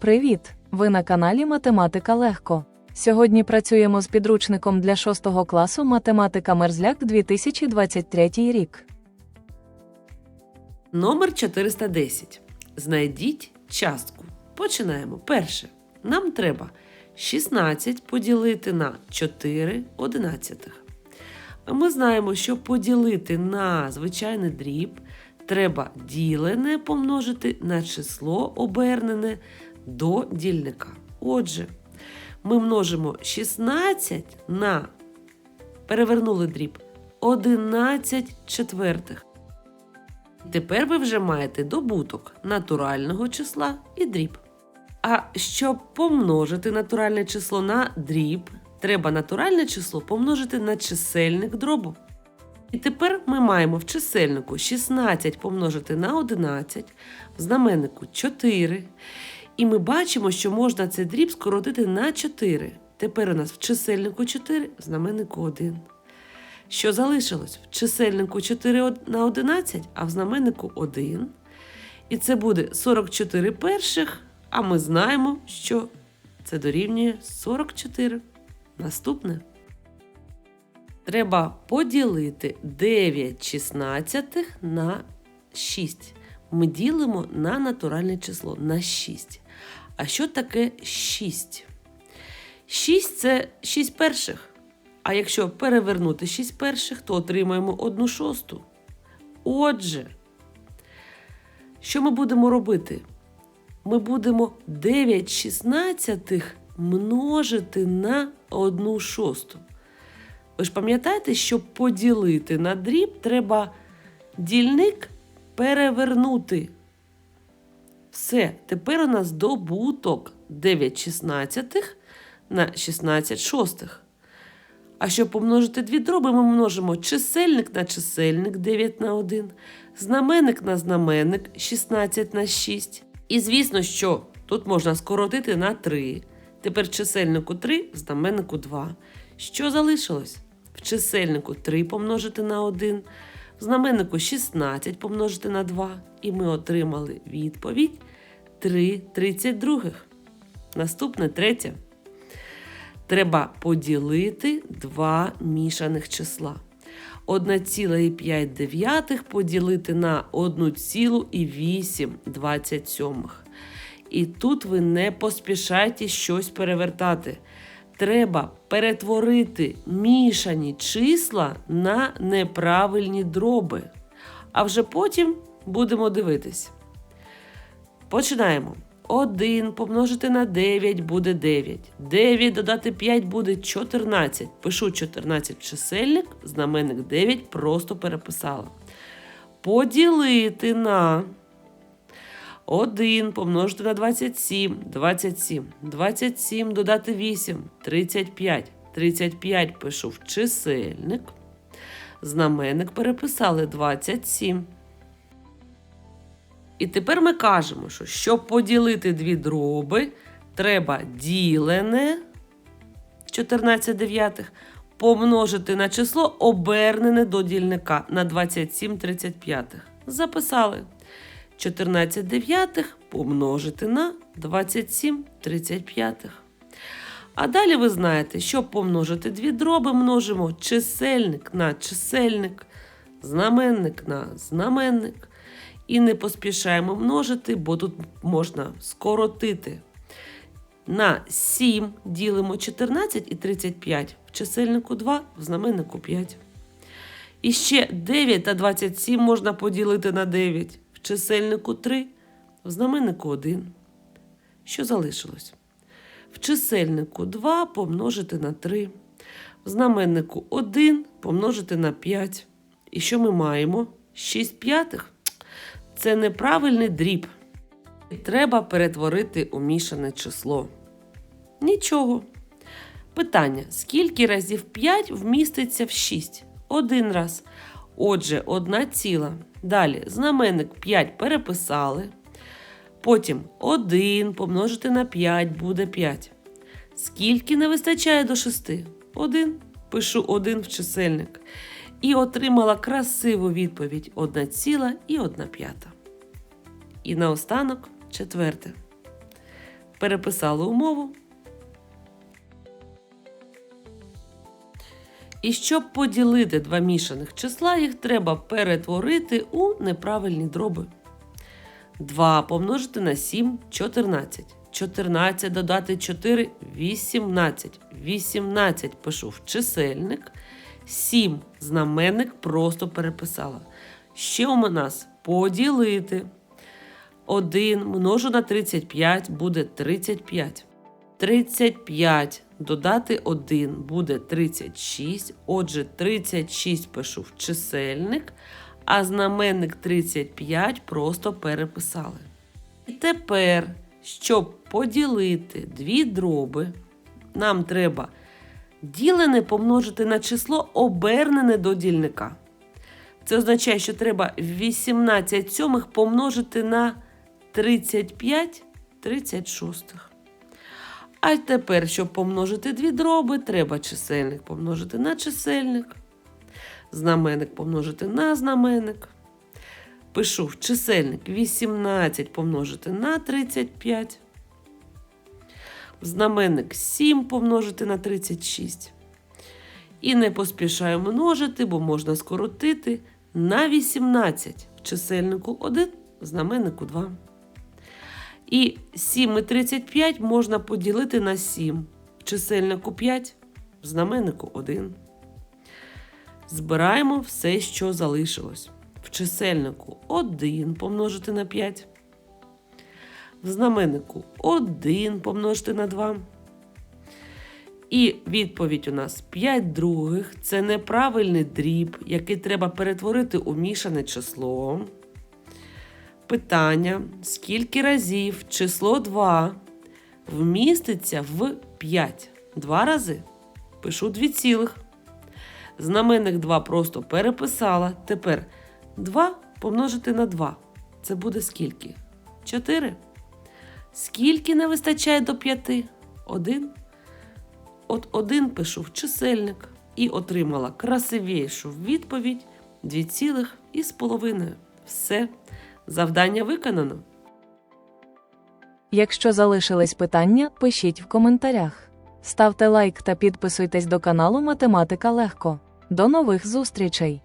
Привіт! Ви на каналі Математика Легко. Сьогодні працюємо з підручником для 6 класу Математика Мерзляк 2023 рік. Номер 410. Знайдіть частку. Починаємо. Перше. Нам треба 16 поділити на 4 одинадцятих. А ми знаємо, що поділити на звичайний дріб треба ділене помножити на число обернене до дільника. Отже, ми множимо 16 на перевернули дріб 11 четвертих. Тепер ви вже маєте добуток натурального числа і дріб. А щоб помножити натуральне число на дріб, треба натуральне число помножити на чисельник дробу. І тепер ми маємо в чисельнику 16 помножити на 11, в знаменнику 4. І ми бачимо, що можна цей дріб скоротити на 4. Тепер у нас в чисельнику 4, в знаменнику 1. Що залишилось? В чисельнику 4 на 11, а в знаменнику 1. І це буде 44 перших, а ми знаємо, що це дорівнює 44. Наступне. Треба поділити 9 шістнадцятих на 6. Ми ділимо на натуральне число на 6. А що таке 6? 6 це 6 перших. А якщо перевернути 6 перших, то отримаємо 1 шосту. Отже, що ми будемо робити? Ми будемо 9 шістнадцятих множити на 1 шосту. Ви ж пам'ятаєте, щоб поділити на дріб, треба дільник перевернути. Все, тепер у нас добуток 9 шістнадцятих на 16 шостих. А щоб помножити дві дроби, ми множимо чисельник на чисельник 9 на 1, знаменник на знаменник 16 на 6. І звісно, що тут можна скоротити на 3. Тепер чисельнику 3, знаменнику 2. Що залишилось? В чисельнику 3 помножити на 1, знаменнику 16 помножити на 2. І ми отримали відповідь 3 32. Наступне третє. Треба поділити два мішаних числа. 1,5 поділити на 1,827. І тут ви не поспішайте щось перевертати. Треба перетворити мішані числа на неправильні дроби. А вже потім будемо дивитись. Починаємо. 1 помножити на 9 буде 9. 9 додати 5 буде 14. Пишу 14 в чисельник, знаменник 9 просто переписала. Поділити на 1 помножити на 27. 27. 27 додати 8. 35. 35 пишу в чисельник. Знаменник переписали 27. І тепер ми кажемо, що щоб поділити дві дроби, треба ділене 14 дев'ятих помножити на число обернене до дільника на 27 35. Записали 14 дев'ятих помножити на 27 35. А далі ви знаєте, щоб помножити дві дроби, множимо чисельник на чисельник, знаменник на знаменник. І не поспішаємо множити, бо тут можна скоротити. На 7 ділимо 14 і 35. В чисельнику 2, в знаменнику 5. І ще 9 та 27 можна поділити на 9. Чисельнику 3, в знаменнику 1. Що залишилось? В чисельнику 2 помножити на 3. В знаменнику 1 помножити на 5. І що ми маємо? 6 п'ятих. Це неправильний дріб. Треба перетворити у мішане число. Нічого. Питання: скільки разів 5 вміститься в 6? Один раз. Отже, одна ціла. Далі знаменник 5 переписали. Потім 1 помножити на 5 буде 5. Скільки не вистачає до 6? 1. Пишу 1 в чисельник. І отримала красиву відповідь 1 ціла і 1 п'ята. І наостанок четверте. Переписали умову. І щоб поділити два мішаних числа, їх треба перетворити у неправильні дроби. 2 помножити на 7 14. 14 додати 4 18. 18 пишу в чисельник. 7 знаменник просто переписала. Ще у нас поділити. 1 множу на 35 буде 35. 35 додати 1 буде 36. Отже, 36 пишу в чисельник, а знаменник 35 просто переписали. І тепер, щоб поділити дві дроби, нам треба ділене помножити на число обернене до дільника. Це означає, що треба 18 сьомих помножити на 35 36. А тепер, щоб помножити дві дроби, треба чисельник помножити на чисельник, знаменник помножити на знаменник. Пишу в чисельник 18 помножити на 35. В знаменник 7 помножити на 36. І не поспішаю множити, бо можна скоротити на 18 в чисельнику 1, в знаменнику 2. І 7 і 35 можна поділити на 7. В чисельнику 5, в знаменнику 1. Збираємо все, що залишилось. В чисельнику 1 помножити на 5. В знаменнику 1 помножити на 2. І відповідь у нас 5 других. Це неправильний дріб, який треба перетворити у мішане число. Питання: скільки разів число 2 вміститься в 5? Два рази. Пишу 2 цілих. Знаменник 2 просто переписала. Тепер 2 помножити на 2. Це буде скільки? 4. Скільки не вистачає до 5? 1. От 1 пишу в чисельник і отримала красивішу відповідь 2 цілих із половиною. Все. Завдання виконано. Якщо залишились питання, пишіть в коментарях. Ставте лайк та підписуйтесь до каналу Математика Легко. До нових зустрічей!